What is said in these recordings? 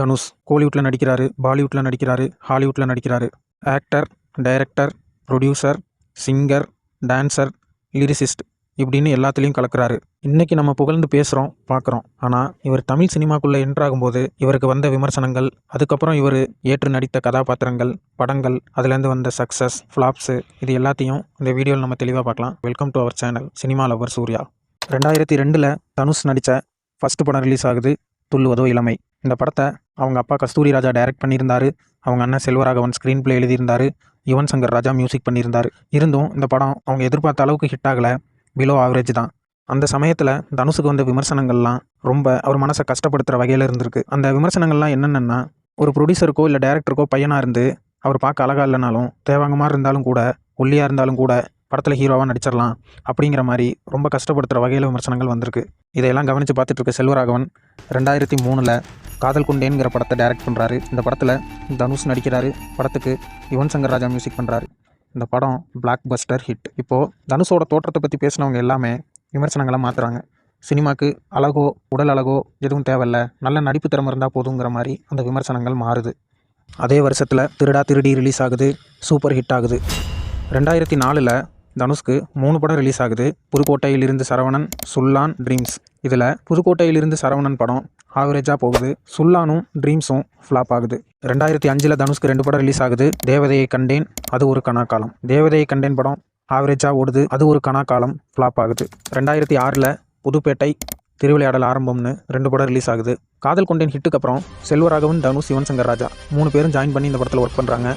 தனுஷ் கோலிவுட்டில் நடிக்கிறாரு பாலிவுட்டில் நடிக்கிறாரு ஹாலிவுட்டில் நடிக்கிறாரு. Actor director producer singer dancer lyricist இப்படின்னு எல்லாத்துலேயும் கலக்கிறாரு. இன்றைக்கி நம்ம புகழ்ந்து பேசுகிறோம் பார்க்குறோம் ஆனால் இவர் தமிழ் சினிமாக்குள்ளே என்ட்ராகும்போது இவருக்கு வந்த விமர்சனங்கள் அதுக்கப்புறம் இவர் ஏற்று நடித்த கதாபாத்திரங்கள் படங்கள் அதுலேருந்து வந்த சக்ஸஸ் ஃப்ளாப்ஸு இது எல்லாத்தையும் இந்த வீடியோவில் நம்ம தெளிவாக பார்க்கலாம் welcome to our channel cinema lover Surya. ரெண்டாயிரத்தி ரெண்டில் தனுஷ் நடித்த ஃபஸ்ட்டு படம் ரிலீஸ் ஆகுது. துள்ளுவதோ இளமை. இந்த படத்தை அவங்க அப்பா கஸ்தூரி ராஜா டைரக்ட் பண்ணியிருந்தாரு. அவங்க அண்ணன் செல்வராகவன் ஸ்க்ரீன் பிளே எழுதியிருந்தாரு. யுவன் சங்கர் ராஜா மியூசிக் பண்ணியிருந்தார். இருந்தும் இந்த படம் அவங்க எதிர்பார்த்த அளவுக்கு ஹிட் ஆகலை. பிலோ ஆவரேஜ் தான். அந்த சமயத்தில் தனுஷுக்கு வந்த விமர்சனங்கள்லாம் ரொம்ப அவர் மனசை கஷ்டப்படுத்துகிற வகையில் இருந்திருக்கு. அந்த விமர்சனங்கள்லாம் என்னென்னா ஒரு ப்ரொடியூசருக்கோ இல்லை டேரக்டருக்கோ பையனாக இருந்து அவர் பார்க்க அழகா இல்லைனாலும் தேவாங்க மாதிரி இருந்தாலும் கூட ஒல்லியாக இருந்தாலும் கூட படத்தில் ஹீரோவாக நடிச்சிடலாம் அப்படிங்கிற மாதிரி ரொம்ப கஷ்டப்படுத்துகிற வகையில் விமர்சனங்கள் வந்திருக்கு. இதையெல்லாம் கவனித்து பார்த்துட்டு இருக்க செல்வராகவன் ரெண்டாயிரத்தி மூணில் காதல் குண்டேங்கிற படத்தை டைரக்ட் பண்ணுறாரு இந்த படத்தில் தனுஷ் நடிக்கிறாரு. படத்துக்கு யுவன் சங்கர் ராஜா மியூசிக் பண்ணுறாரு இந்த படம் பிளாக் பஸ்டர் ஹிட் இப்போது தனுஷோட தோற்றத்தை பற்றி பேசினவங்க எல்லாமே விமர்சனங்களை மாற்றுறாங்க சினிமாக்கு அழகோ உடல் அழகோ எதுவும் தேவையில்ல. நல்ல நடிப்பு திறமை இருந்தால் போதுங்கிற மாதிரி அந்த விமர்சனங்கள் மாறுது. அதே வருஷத்தில் திருடா திருடி ரிலீஸ் ஆகுது. சூப்பர் ஹிட் ஆகுது. ரெண்டாயிரத்தி நாலில் தனுஷ்க்கு மூணு படம் ரிலீஸ் ஆகுது. புதுக்கோட்டையிலிருந்து சரவணன் சுல்லான் ட்ரீம்ஸ் இதில் புதுக்கோட்டையிலிருந்து சரவணன் படம் ஆவரேஜாக போகுது. சுல்லானும் ட்ரீம்ஸும் ஃப்ளாப் ஆகுது. ரெண்டாயிரத்தி அஞ்சில் தனுஷ்க்கு ரெண்டு படம் ரிலீஸ் ஆகுது. தேவதையை கண்டேன் அது ஒரு கணாக்காலம் தேவதையை கண்டேன் படம் ஆவரேஜாக ஓடுது அது ஒரு கணாக்காலம் ஃப்ளாப் ஆகுது. ரெண்டாயிரத்தி ஆறில் புதுப்பேட்டை திருவிளையாடல் ஆரம்பம்னு ரெண்டு படம் ரிலீஸ் ஆகுது. காதல் கொண்டேன் ஹிட்டுக்கு அப்புறம் செல்வராகவன் தனுஷ் சிவன் சங்கர் ராஜா மூணு பேரும் ஜாயின் பண்ணி இந்த படத்தில் ஒர்க் பண்ணுறாங்க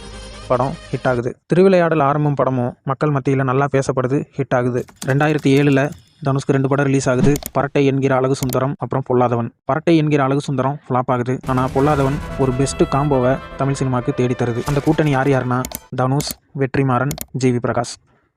படம் ஹிட் ஆகுது. திருவிளையாடல் ஆரம்பம் படமும் மக்கள் மத்தியில் நல்லா பேசப்படுது ஹிட் ஆகுது. ரெண்டாயிரத்தி ஏழில் தனுஷ்க்கு ரெண்டு படம் ரிலீஸ் ஆகுது. பரட்டை என்கிற அழகு சுந்தரம் அப்புறம் பொல்லாதவன். பரட்டை என்கிற அழகு சுந்தரம் ஃப்ளாப் ஆகுது. ஆனால் பொல்லாதவன் ஒரு பெஸ்ட் காம்போவை தமிழ் சினிமாவுக்கு தேடி தருது அந்த கூட்டணி யார் யாருன்னா தனுஷ் வெற்றிமாறன் ஜிவி பிரகாஷ்.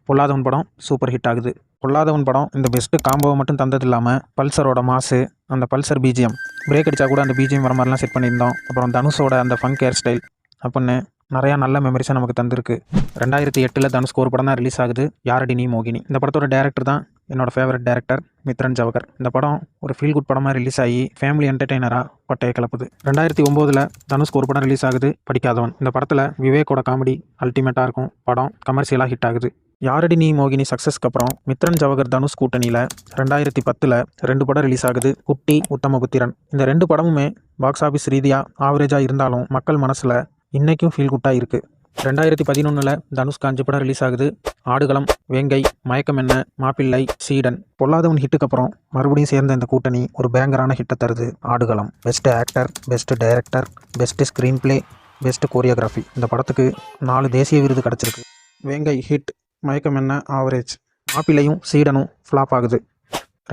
பொல்லாதவன் படம் சூப்பர் ஹிட் ஆகுது. பொல்லாதவன் படம் இந்த பெஸ்ட்டு காம்போவை மட்டும் தந்தது இல்லாமல் பல்சரோட மாசு அந்த பல்சர் பிஜிஎம் பிரேக் அடித்தா கூட அந்த பிஜிஎம் வர மாதிரிலாம் செட் பண்ணியிருந்தோம் அப்புறம் தனுஷோட அந்த ஃபங்க் ஹேர் ஸ்டைல் அப்படின்னு நிறையா நல்ல மெமரிஸை நமக்கு தந்திருக்கு. ரெண்டாயிரத்தி எட்டில் தனுஷ்க்கு ஒரு படம் தான் ரிலீஸ் ஆகுது. யாரடி நீ மோகினி? இந்த படத்தோட டேரக்டர் தான் என்னோட ஃபேவரட் டேரக்டர் மித்ரன் ஜவகர். இந்த படம் ஒரு ஃபீல் குட் படமாக ரிலீஸ் ஆகி ஃபேமிலி என்டர்டெய்னராக பட்டையை கிளப்புது. ரெண்டாயிரத்தி ஒம்போதில் தனுஷ்க்கு ஒரு படம் ரிலீஸ் ஆகுது படிக்காதவன். இந்த படத்தில் விவேக்கோட காமெடி அல்டிமேட்டாக இருக்கும். படம் கமர்ஷியலாக ஹிட் ஆகுது. யாரடி நீ மோகினி சக்ஸஸ்க்கு அப்புறம் மித்ரன் ஜவகர் தனுஷ் கூட்டணியில் ரெண்டாயிரத்தி பத்தில் ரெண்டு படம் ரிலீஸ் ஆகுது குட்டி உத்தமபுத்திரன் இந்த ரெண்டு படமுமே பாக்ஸ் ஆஃபீஸ் ரீதியாக ஆவரேஜாக இருந்தாலும் மக்கள் மனசில் இன்றைக்கும் ஃபீல் குட்டாக இருக்குது ரெண்டாயிரத்தி பதினொன்றில் தனுஷ் அஞ்சு படம் ரிலீஸ் ஆகுது. ஆடுகளம் வேங்கை மயக்கம் என்ன மாப்பிள்ளை சீடன். பொல்லாதவன் ஹிட்டுக்கு அப்புறம் மறுபடியும் சேர்ந்த இந்த கூட்டணி ஒரு பேங்கரான ஹிட்டை தருது Aadukalam. Best actor best director best screenplay best choreography இந்த படத்துக்கு நாலு தேசிய விருது கிடச்சிருக்கு. வேங்கை ஹிட் மயக்கம் என்ன ஆவரேஜ் மாப்பிள்ளையும் சீடனும் ஃப்ளாப் ஆகுது.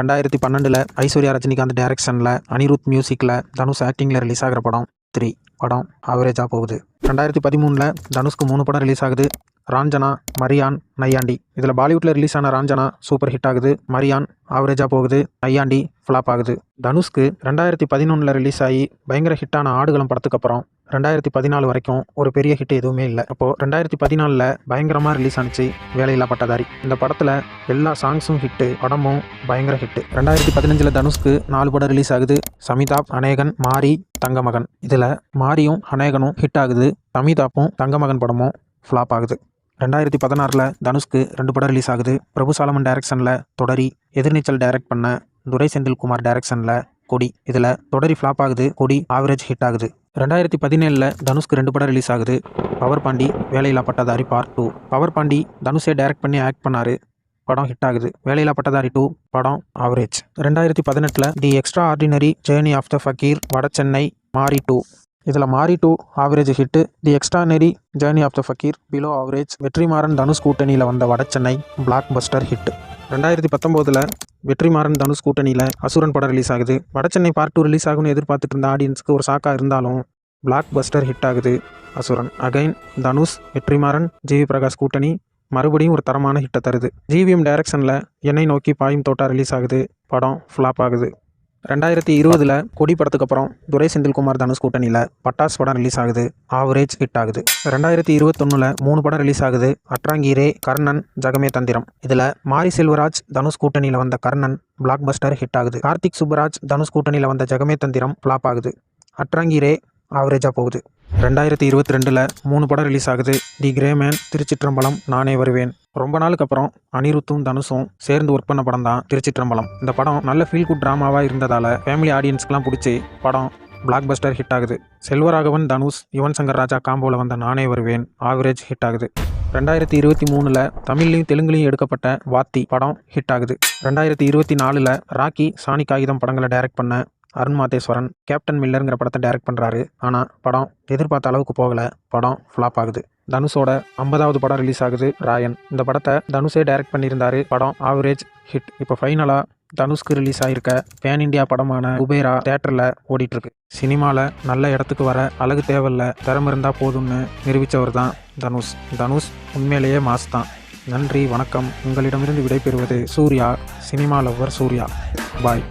ரெண்டாயிரத்தி பன்னெண்டில் ஐஸ்வர்யா ரஜினிகாந்த் டைரக்ஷனில் அனிருத் மியூசிக்கில் தனுஷ் ஆக்டிங்கில் ரிலீஸ் ஆகிற படம் த்ரீ படம் ஆவரேஜாக போகுது. ரெண்டாயிரத்தி பதிமூணில் தனுஷ்க்கு மூணு படம் ரிலீஸ் ஆகுது. ராஞ்சனா மரியான் நையாண்டி. இதில் பாலிவுட்டில் ரிலீஸ் ஆன ராஞ்சனா சூப்பர் ஹிட் ஆகுது. மரியான் ஆவரேஜாக போகுது. நையாண்டி ஃப்ளாப் ஆகுது. தனுஷ்க்கு ரெண்டாயிரத்தி பதினொன்றில் ரிலீஸ் ஆகி பயங்கர ஹிட்டான ஆடுகளம் படத்துக்கு அப்புறம் ரெண்டாயிரத்தி பதினாலு வரைக்கும் ஒரு பெரிய ஹிட் எதுவுமே இல்லை. அப்போது ரெண்டாயிரத்தி பதினாலில் பயங்கரமாக ரிலீஸ் ஆனிச்சு வேலையில்லா பட்டதாரி. இந்த படத்தில் எல்லா சாங்ஸும் ஹிட்டு படமும் பயங்கர ஹிட்டு ரெண்டாயிரத்தி பதினஞ்சில் தனுஷ்க்கு நாலு படம் ரிலீஸ் ஆகுது. சமிதாப் அநேகன் மாரி தங்கமகன். இதில் மாரியும் அநேகனும் ஹிட் ஆகுது. சமிதாப்பும் தங்கமகன் படமும் ஃப்ளாப் ஆகுது. ரெண்டாயிரத்தி பதினாறில் தனுஷ்க்கு ரெண்டு படம் ரிலீஸ் ஆகுது. பிரபு சாலமன் டைரக்ஷனில் தொடரி எதிர்நீச்சல் டைரக்ட் பண்ண துரை செந்தில்குமார் டைரக்ஷனில் கொடி. இதில் தொடரி ஃப்ளாப் ஆகுது. கொடி ஆவரேஜ் ஹிட் ஆகுது. ரெண்டாயிரத்தி பதினேழில் தனுஷ்க்கு ரெண்டு படம் ரிலீஸ் ஆகுது. Power Pandi Velaiyilla Pattathari part two power Pandi தனுஷே direct பண்ணி ஆக்ட் பண்ணார். படம் ஹிட் ஆகுது. வேலையில்லா பட்டதாரி டூ படம் ஆவரேஜ் ரெண்டாயிரத்தி பதினெட்டில் the extraordinary journey of the fakir Vada Chennai Maari two இதில் Maari two average hit the extraordinary journey of the fakir below average Vetrimaaran Dhanush கூட்டணியில் வந்த வட சென்னை பிளாக் பஸ்டர் ஹிட் ரெண்டாயிரத்தி பத்தொம்போதில் வெற்றிமாறன் தனுஷ் கூட்டணியில் அசுரன் படம் ரிலீஸ் ஆகுது. வடச்சென்னை பார்ட் டூ ரிலீஸ் ஆகும்னு எதிர்பார்த்துட்டு இருந்த ஆடியன்ஸுக்கு ஒரு ஷாக்காக இருந்தாலும் பிளாக் பஸ்டர் ஹிட் ஆகுது Asuran. Again Dhanush Vetrimaaran G V Prakash கூட்டணி மறுபடியும் ஒரு தரமான ஹிட்டை தருது. ஜிவிஎம் டைரக்ஷனில் என்னை நோக்கி பாயும் தோட்டா ரிலீஸ் ஆகுது. படம் ஃப்ளாப் ஆகுது. ரெண்டாயிரத்தி இருபதில் கொடி படத்துக்கு அப்புறம் துரை செந்தில்குமார் தனுஷ் கூட்டணியில் பட்டாஸ் படம் ரிலீஸ் ஆகுது ஆவரேஜ் ஹிட் ஆகுது ரெண்டாயிரத்தி இருபத்தொன்னில் மூணு படம் ரிலீஸ் ஆகுது அட்ராங்கீரே கர்ணன் ஜகமே தந்திரம். இதில் மாரி செல்வராஜ் தனுஷ் கூட்டணியில் வந்த கர்ணன் பிளாக் பஸ்டர் ஹிட் ஆகுது. கார்த்திக் சுப்பராஜ் தனுஷ் கூட்டணியில் வந்த ஜகமே தந்திரம் ஃப்ளாப் ஆகுது. அட்ராங்கீரே ஆவரேஜாக போகுது. ரெண்டாயிரத்தி இருபத்தி ரெண்டில் மூணு படம் ரிலீஸ் ஆகுது. தி கிரேமேன் திருச்சிற்றம்பலம் நானே வருவேன். ரொம்ப நாளுக்கு அப்புறம் அனிருத்தும் தனுஷும் சேர்ந்து ஒர்க் பண்ண படம் தான் திருச்சிற்றம்பலம். இந்த படம் நல்ல ஃபீல் குட் ட்ராமாவாக இருந்ததால் ஃபேமிலி ஆடியன்ஸ்க்குலாம் பிடிச்சி படம் பிளாக் பஸ்டர் ஹிட் ஆகுது. செல்வராகவன் தனுஷ் யுவன் சங்கர் ராஜா காம்போவில் வந்த நானே வருவேன் ஆவரேஜ் ஹிட் ஆகுது. ரெண்டாயிரத்தி இருபத்தி மூணில் தமிழ்லையும் தெலுங்குலையும் எடுக்கப்பட்ட வாத்தி படம் ஹிட் ஆகுது. ரெண்டாயிரத்தி இருபத்தி நாலில் ராக்கி சாணி காகிதம் படங்களை டைரக்ட் பண்ண அருண் மாதேஸ்வரன் கேப்டன் மில்லருங்கிற படத்தை டைரக்ட் பண்ணுறாரு ஆனால் படம் எதிர்பார்த்த அளவுக்கு போகலை. படம் ஃப்ளாப் ஆகுது. தனுஷோட ஐம்பதாவது படம் ரிலீஸ் ஆகுது ராயன். இந்த படத்தை தனுஷே டைரக்ட் பண்ணியிருந்தாரு. படம் ஆவரேஜ் ஹிட் இப்போ ஃபைனலாக தனுஷ்க்கு ரிலீஸ் ஆகிருக்க பேன் இண்டியா படமான குபேரா தேட்டரில் ஓடிட்டுருக்கு. சினிமாவில் நல்ல இடத்துக்கு வர அழகு தேவையில்ல. திறமை இருந்தால் போதும்னு நிரூபித்தவர் தான் தனுஷ். தனுஷ் உண்மையிலேயே மாஸ் தான். நன்றி வணக்கம். உங்களிடமிருந்து விடைபெறுவது Surya cinema lover Surya. Bye